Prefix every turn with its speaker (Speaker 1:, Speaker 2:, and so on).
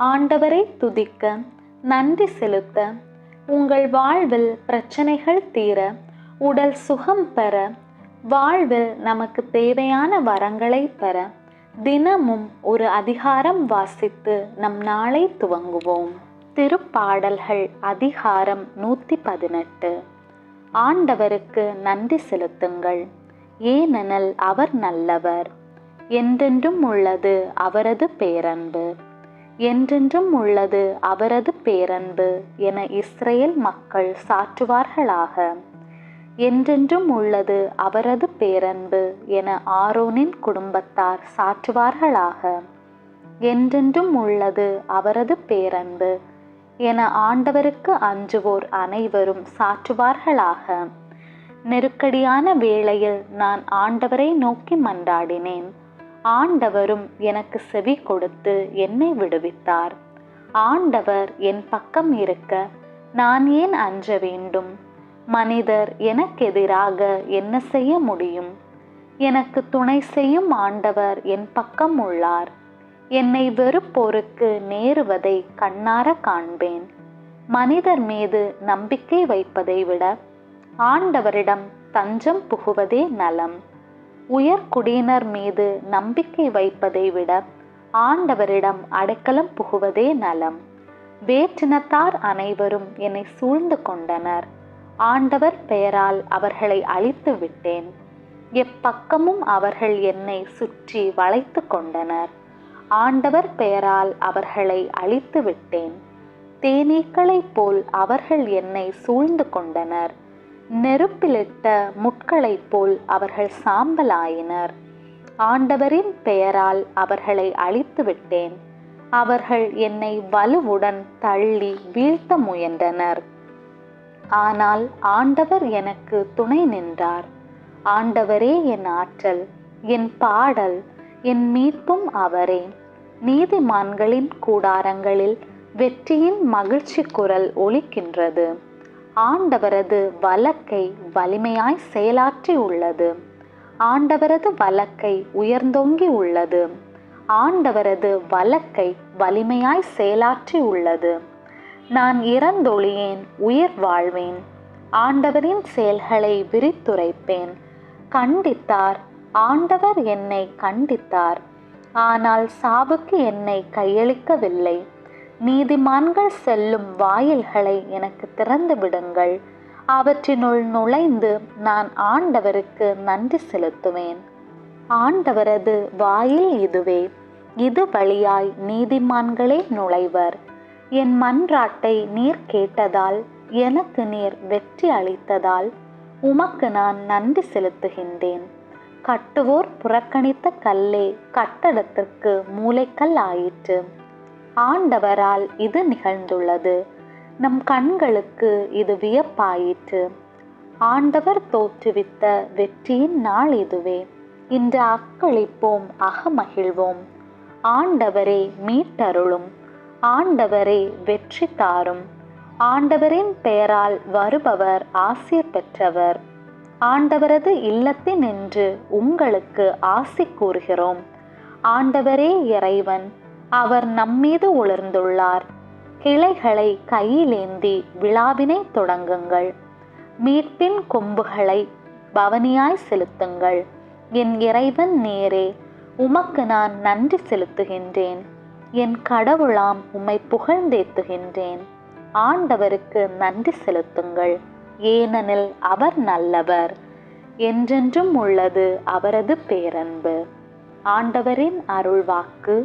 Speaker 1: ஆண்டவரை துதிக்க நன்றி செலுத்த உங்கள் வாழ்வில் பிரச்சனைகள் தீர உடல் சுகம் பெற வாழ்வில் நமக்கு தேவையான வரங்களை பெற தினமும் ஒரு அதிகாரம் வாசித்து நம் நாளை துவங்குவோம். திருப்பாடல்கள் அதிகாரம் நூற்றி பதினெட்டு. ஆண்டவருக்கு நன்றி செலுத்துங்கள். ஏனெனில் அவர் நல்லவர். என்றென்றும் உள்ளது அவரது பேரன்பு. என்றென்றும் உள்ளது அவரது பேரன்பு என இஸ்ரேல் மக்கள் சாற்றுவார்களாக. என்றென்றும் உள்ளது அவரது பேரன்பு என ஆரோனின் குடும்பத்தார் சாற்றுவார்களாக. என்றென்றும் உள்ளது அவரது பேரன்பு என ஆண்டவருக்கு அஞ்சுவோர் அனைவரும் சாற்றுவார்களாக. நெருக்கடியான வேளையில் நான் ஆண்டவரை நோக்கி மன்றாடினேன். ஆண்டவரும் எனக்கு செவி கொடுத்து என்னை விடுவித்தார். ஆண்டவர் என் பக்கம் இருக்க நான் ஏன் அஞ்ச வேண்டும்? மனிதர் எனக்கு எதிராக என்ன செய்ய முடியும்? எனக்கு துணை செய்யும் ஆண்டவர் என் பக்கம் உள்ளார். என்னை வெறுப்போருக்கு நேருவதை கண்ணார காண்பேன். மனிதர் மீது நம்பிக்கை வைப்பதை விட ஆண்டவரிடம் தஞ்சம் புகுவதே நலம். உயர்குடியினர் மீது நம்பிக்கை வைப்பதை விட ஆண்டவரிடம் அடைக்கலம் புகுவதே நலம். வேற்றினத்தார் அனைவரும் என்னை சூழ்ந்து கொண்டனர். ஆண்டவர் பெயரால் அவர்களை அழித்து விட்டேன். எப்பக்கமும் அவர்கள் என்னை சுற்றி வளைத்து கொண்டனர். ஆண்டவர் பெயரால் அவர்களை அழித்து விட்டேன். தேனீக்களைப் போல் அவர்கள் என்னை சூழ்ந்து கொண்டனர். நெருப்பிலிட்ட முட்களைப் போல் அவர்கள் சாம்பலாயினர். ஆண்டவரின் பெயரால் அவர்களை அழித்து விட்டேன் அவர்கள் என்னை வலுவுடன் தள்ளி வீழ்த்த முயன்றனர். ஆனால் ஆண்டவர் எனக்கு துணை நின்றார். ஆண்டவரே என் ஆற்றல் என் பாடல் என் மீட்பும் அவரே. நீதிமான்களின் கூடாரங்களில் வெற்றியின் மகிழ்ச்சி குரல் ஒலிக்கின்றது. ஆண்டவரது வழக்கை வலிமையாய் செயலாற்றி உள்ளது. ஆண்டவரது வழக்கை உயர்ந்தோங்கி உள்ளது. ஆண்டவரது வழக்கை வலிமையாய் செயலாற்றி உள்ளது. நான் இறந்தொழியேன் உயிர் வாழ்வேன். ஆண்டவரின் செயல்களை விரித்துரைப்பேன். கண்டித்தார் ஆண்டவர் என்னை கண்டித்தார். ஆனால் சாவுக்கு என்னை கையளிக்கவில்லை. நீதிமான்கள் செல்லும் வாயில்களை எனக்கு திறந்து விடுங்கள். அவற்றினுள் நுழைந்து நான் ஆண்டவருக்கு நன்றி செலுத்துவேன். ஆண்டவரது வாயில் இதுவே. இது வழியாய் நீதிமான்களே நுழைவர். என் மன்றாட்டை நீர் கேட்டதால் எனக்கு நீர் வெற்றி அளித்ததால் உமக்கு நான் நன்றி செலுத்துகின்றேன். கட்டுவோர் புறக்கணித்த கல்லே கட்டடத்திற்கு மூளைக்கல் ஆயிற்று. ஆண்டவரால் இது நிகழ்ந்துள்ளது. நம் கண்களுக்கு இது வியப்பாயிற்று. ஆண்டவர் தோற்றுவித்த வெற்றியின் நாள் இதுவே. இன்று அக்களிப்போம் அகமகிழ்வோம். ஆண்டவரே மீட்டருளும். ஆண்டவரே வெற்றி தாரும். ஆண்டவரின் பெயரால் வருபவர் ஆசிர் பெற்றவர். ஆண்டவரது இல்லத்தினின்று உங்களுக்கு ஆசி கூறுகிறோம். ஆண்டவரே இறைவன் அவர் நம்மீது உலர்ந்துள்ளார். கிளைகளை கையிலேந்தி விழாவினை தொடங்குங்கள். மீட்பின் கொம்புகளை பவனியாய் செலுத்துங்கள். என் இறைவன் நேரே உமக்கு நான் நன்றி செலுத்துகின்றேன். என் கடவுளாம் உம்மை புகழ்ந்தேத்துகின்றேன். ஆண்டவருக்கு நன்றி செலுத்துங்கள். ஏனெனில் அவர் நல்லவர். என்றென்றும் உள்ளது அவரது பேரன்பு. ஆண்டவரின் அருள்வாக்கு